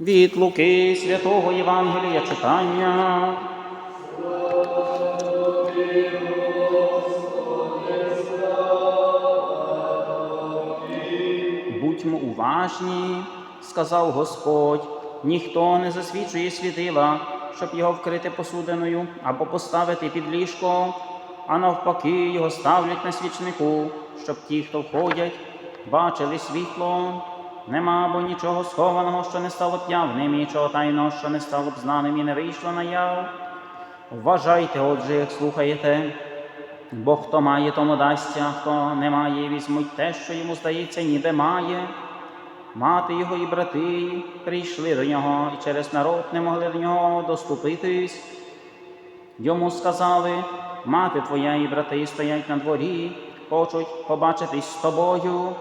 Від Луки святого Євангелія читання. Будьмо уважні, сказав Господь, ніхто не засвідчує світила, щоб його вкрити посудиною або поставити під ліжко, а навпаки, його ставлять на свічнику, щоб ті, хто входять, бачили світло. Нема бо нічого схованого, що не стало б явним, і нічого тайного, що не стало б знаним і не вийшло наяв. Вважайте, отже, як слухаєте, бо хто має, тому дасться, а хто не має, візьмуть те, що йому здається, ніби має. Мати його і брати прийшли до нього, і через народ не могли до нього доступитись. Йому сказали, мати твоя і брати стоять на дворі, хочуть побачитись з тобою.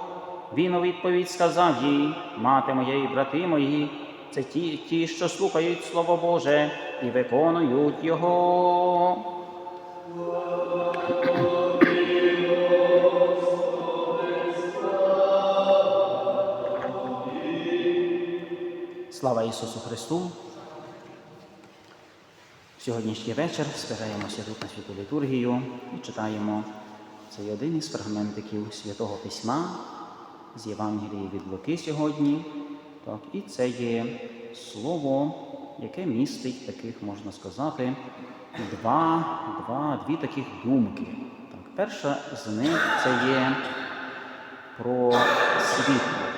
Він у відповідь сказав їй, мати моя і брати мої, це ті, ті, що слухають Слово Боже і виконують його. Слава Ісусу Христу! Сьогоднішній вечір збираємося тут на святу літургію і читаємо цей один із фрагментиків Святого Письма з Євангелії від Луки сьогодні. Так, і це є слово, яке містить таких, можна сказати, два, два, дві таких думки. Так, перша з них це є про світло.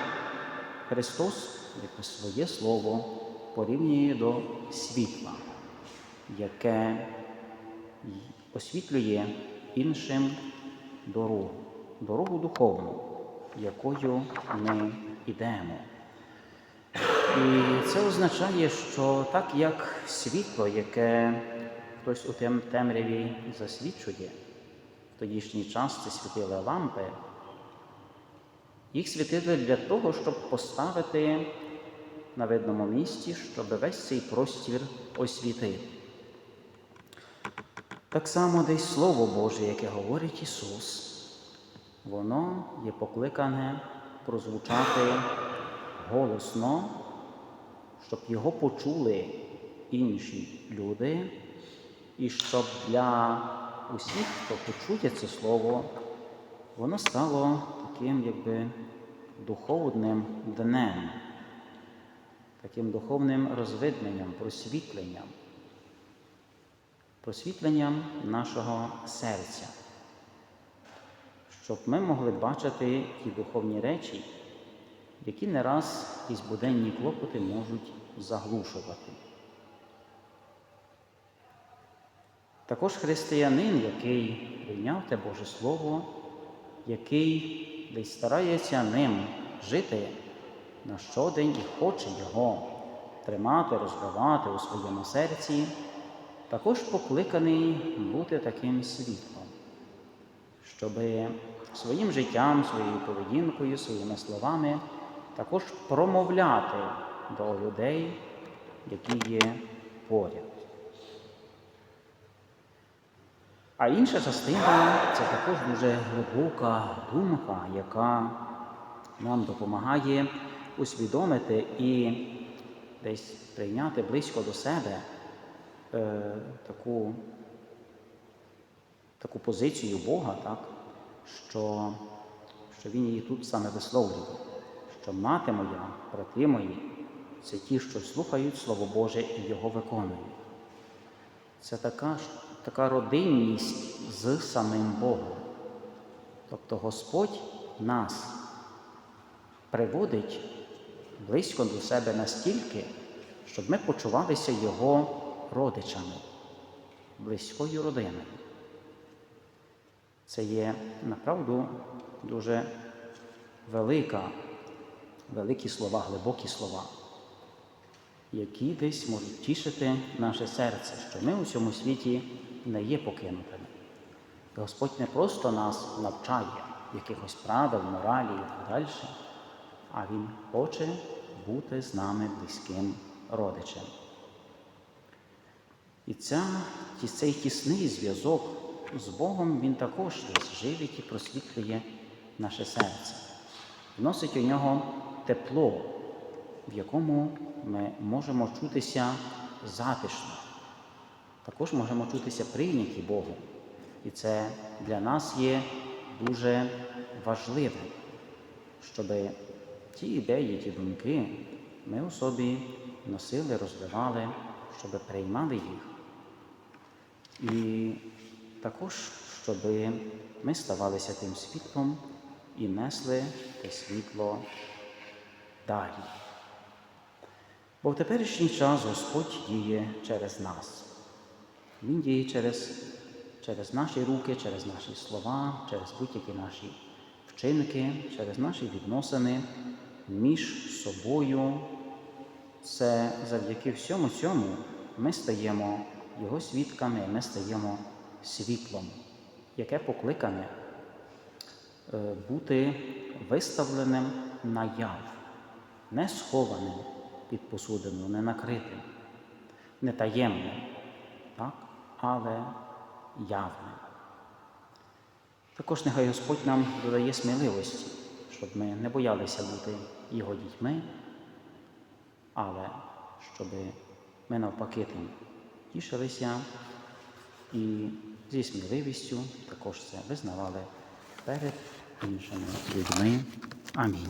Христос, як своє слово, порівнює до світла, яке освітлює іншим дорогу, дорогу духовну, якою ми йдемо. І це означає, що так як світло, яке хтось у тем темряві засвічує, в тодішній час це світили лампи, їх світили для того, щоб поставити на видному місці, щоб весь цей простір освітити. Так само десь Слово Боже, яке говорить Ісус, воно є покликане прозвучати голосно, щоб його почули інші люди, і щоб для усіх, хто почує це слово, воно стало таким якби духовним днем, таким духовним розвидненням, просвітленням, просвітленням нашого серця, щоб ми могли бачити ті духовні речі, які не раз із буденні клопоти можуть заглушувати. Також християнин, який прийняв те Боже Слово, який десь старається ним жити на щодень і хоче його тримати, розвивати у своєму серці, також покликаний бути таким світлом, щоб своїм життям, своєю поведінкою, своїми словами також промовляти до людей, які є поряд. А інша частина це також дуже глибока думка, яка нам допомагає усвідомити і десь прийняти близько до себе е, таку, таку позицію Бога, так, що, що Він її тут саме висловлює, що мати моя, брати мої, це ті, що слухають Слово Боже і його виконують. Це така така родинність з самим Богом. Тобто Господь нас приводить близько до себе настільки, щоб ми почувалися Його родичами, близькою родиною. Це є направду дуже велика, великі слова, глибокі слова, які десь можуть тішити наше серце, що ми у цьому світі не є покинутими. Господь не просто нас навчає якихось правил, моралі і так далі, а Він хоче бути з нами близьким родичем. І ця, цей тісний зв'язок з Богом він також живить і просвітлює наше серце, вносить у нього тепло, в якому ми можемо чутися затишно. Також можемо чутися прийняті Богом. І це для нас є дуже важливим, щоб ті ідеї, ті думки ми у собі носили, розвивали, щоб приймали їх. І також, щоб ми ставалися тим світлом і несли те світло далі. Бо в теперішній час Господь діє через нас. Він діє через, через наші руки, через наші слова, через будь-які наші вчинки, через наші відносини між собою. Це завдяки всьому цьому ми стаємо Його свідками, ми стаємо світлом, яке покликане е, бути виставленим наяв, не схованим під посудину, не накритим, не таємним, так? але явним. Також нехай Господь нам додає сміливості, щоб ми не боялися бути Його дітьми, але щоб ми навпаки тим тішилися і зі сміливістю також це визнавали перед іншими людьми. Амінь.